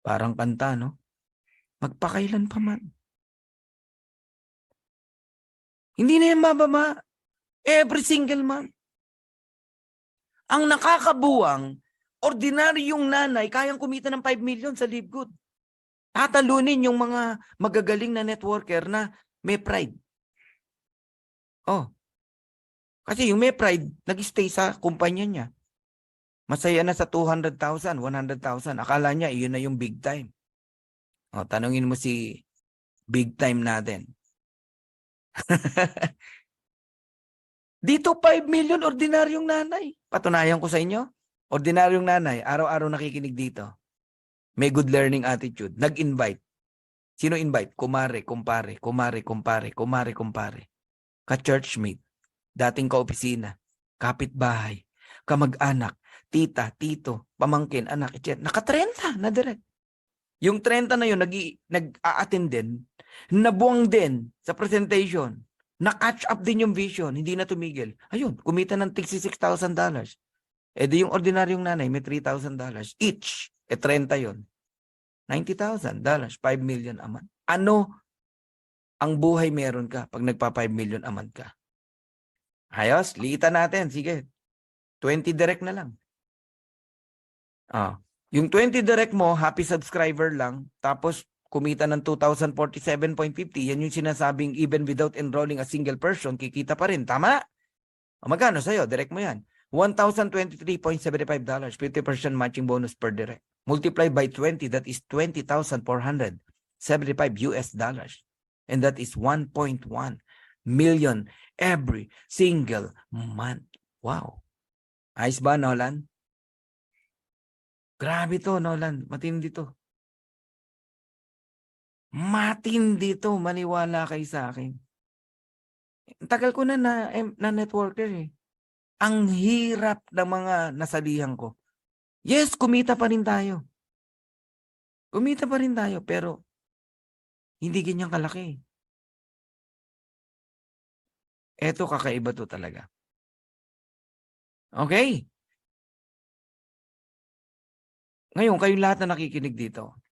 Parang kanta, no? Magpakailan pa man. Hindi na yan mababa. Every single month. Ang nakakabuwang, ordinaryong nanay, kayang kumita ng 5 million sa live good. Tatalunin yung mga magagaling na networker na may pride. Oh. Kasi yung may pride, nag-stay sa kumpanya niya. Masaya na sa 200,000, 100,000. Akala niya, iyon na yung big time. O, tanungin mo si big time natin. Dito 5 million ordinaryong nanay. Patunayan ko sa inyo. Ordinaryong nanay, araw-araw nakikinig dito. May good learning attitude. Nag-invite. Sino invite? Kumare, kumpare, kumare, kumpare, kumare, kumpare. Ka-churchmate, dating ka-opisina, kapitbahay, kamag-anak, tita, tito, pamangkin, anak, etc. Naka-30 na direct. Yung 30 na yun, nag nag-a-attend din, nabuwang din sa presentation, na-catch up din yung vision, hindi na tumigil. Ayun, kumita ng $66,000. Eh di yung ordinaryong nanay, may $3,000 each. Eh 30 yun. $90,000, 5 million a month. Ano ang buhay meron ka pag nagpa 5 million a month ka? Ayos, liitan natin. Sige. 20 direct na lang. Ah, yung 20 direct mo, happy subscriber lang, tapos kumita ng 2,047.50, yan yung sinasabing even without enrolling a single person, kikita pa rin. Tama? O magkano sa'yo? Direct mo yan. $1,023.75, 50% matching bonus per direct. Multiply by 20, that is 20,475 US dollars. And that is 1.1 million every single month. Wow. Ayos ba, Nolan? Grabe to, Nolan. Matindi to. Matindi to. Maniwala kay sa akin. Tagal ko na na, na networker eh. Ang hirap ng mga nasalihan ko. Yes, kumita pa rin tayo. Kumita pa rin tayo, pero hindi ganyan kalaki. Eto, kakaiba to talaga. Okay. Ngayon, kayong lahat na nakikinig dito,